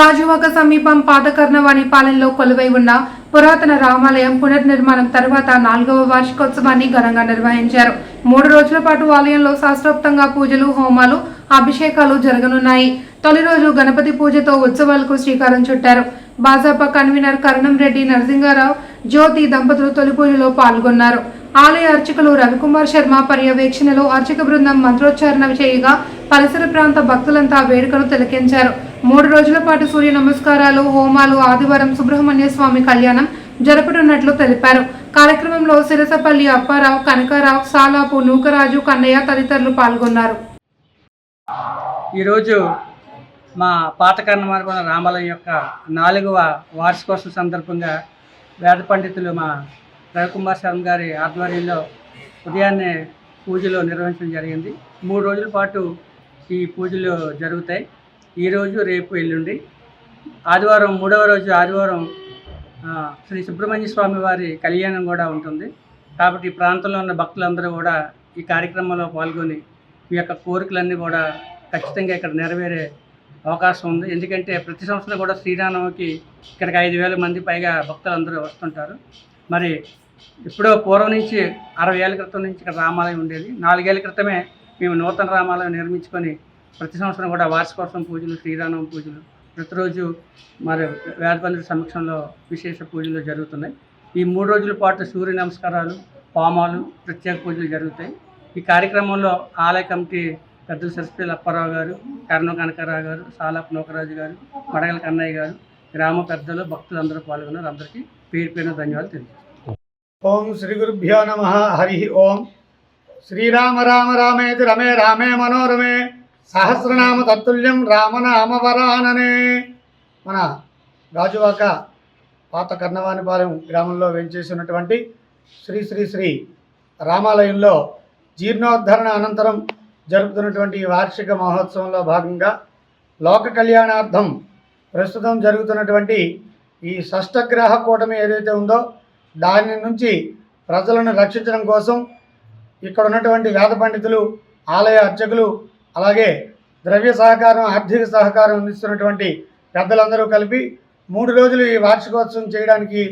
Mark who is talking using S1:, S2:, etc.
S1: గాజువాక సమీపం పాతకర్ణవాణి పాలెంలో కొలువై ఉన్న పురాతన రామాలయం పునర్నిర్మాణం తర్వాత నాలుగవ వార్షికోత్సవాన్ని ఘనంగా నిర్వహించారు. మూడు రోజుల పాటు ఆలయంలో శాస్త్రోక్తంగా పూజలు హోమాలు అభిషేకాలు జరగనున్నాయి. తొలి రోజు గణపతి పూజతో ఉత్సవాలకు శ్రీకారం చుట్టారు. భాజపా కన్వీనర్ కరణం రెడ్డి నరసింగారావు జ్యోతి దంపతులు తొలి పూజలో పాల్గొన్నారు. ఆలయ అర్చకులు రవికుమార్ శర్మ పర్యవేక్షణలో అర్చక బృందం మంత్రోచ్చారణ చేయగా పరిసర ప్రాంత భక్తులంతా వేడుకను తిలకించారు. మూడు రోజుల పాటు సూర్య నమస్కారాలు హోమాలు ఆదివారం సుబ్రహ్మణ్య స్వామి కళ్యాణం జరపనున్నట్లు తెలిపారు. కార్యక్రమంలో సిరసపల్లి అప్పారావు కనకారావు సాలాపు నూకరాజు కన్నయ్య తదితరులు పాల్గొన్నారు.
S2: ఈరోజు మా పాత కర్ణమార్గం రామాలయం యొక్క నాలుగవ వార్షికోత్సవం సందర్భంగా వేద పండితులు మా రవికుమార్ శర్మ గారి ఆధ్వర్యంలో ఉదయాన్నే పూజలు నిర్వహించడం జరిగింది. మూడు రోజుల పాటు ఈ పూజలు జరుగుతాయి. ఈరోజు రేపు ఎల్లుండి. ఆదివారం మూడవ రోజు ఆదివారం శ్రీ సుబ్రహ్మణ్య స్వామి వారి కళ్యాణం కూడా ఉంటుంది. కాబట్టి ఈ ప్రాంతంలో ఉన్న భక్తులందరూ కూడా ఈ కార్యక్రమంలో పాల్గొని మీ యొక్క కోరికలన్నీ కూడా ఖచ్చితంగా ఇక్కడ నెరవేరే అవకాశం ఉంది. ఎందుకంటే ప్రతి సంవత్సరం కూడా శ్రీరామకి ఇక్కడికి ఐదు వేల మంది పైగా భక్తులందరూ వస్తుంటారు. మరి ఇప్పుడో పూర్వం నుంచి అరవై ఏళ్ళ క్రితం నుంచి ఇక్కడ రామాలయం ఉండేది. నాలుగేళ్ళ క్రితమే మేము నూతన రామాలయం నిర్మించుకొని ప్రతి సంవత్సరం కూడా వార్షికోత్సవం పూజలు శ్రీరామం పూజలు ప్రతిరోజు మరి వేదపంతుల సమక్షంలో విశేష పూజలు జరుగుతున్నాయి. ఈ మూడు రోజుల పాటు సూర్య నమస్కారాలు పామాలు ప్రత్యేక పూజలు జరుగుతాయి. ఈ కార్యక్రమంలో ఆలయ కమిటీ పెద్దలు సరస్వతి అప్పారావు గారు కర్ణ కనకరావు గారు సాలప్ నోకరాజు గారు మడగల కన్నయ్య గారు గ్రామ పెద్దలు భక్తులందరూ పాల్గొన్నారు. అందరికీ పేరు పేరున ధన్యవాదాలు తెలియజేస్తాను
S3: ఓం శ్రీ గురుభ్యో నమ. హరి ఓం. శ్రీరామ రామ రామేతి రమే రామే మనోరమే. సహస్రనామ తత్తుల్యం రామనామ వరాననే మన రాజువాక పాత కర్ణవానిపాలెం గ్రామంలో వెంచేసినటువంటి శ్రీ శ్రీ శ్రీ రామాలయంలో జీర్ణోద్ధరణ అనంతరం జరుపుతున్నటువంటి వార్షిక మహోత్సవంలో భాగంగా లోక కళ్యాణార్థం ప్రస్తుతం జరుగుతున్నటువంటి ఈ షష్టగ్రహ కూటమి ఏదైతే ఉందో దాని నుంచి ప్రజలను రక్షించడం కోసం ఇక్కడ ఉన్నటువంటి వేద పండితులు ఆలయ అర్చకులు అలాగే ద్రవ్య సహకారం ఆర్థిక సహకారం అందిస్తున్నటువంటి పెద్దలందరూ కలిపి మూడు రోజులు ఈ వార్షికోత్సవం చేయడానికి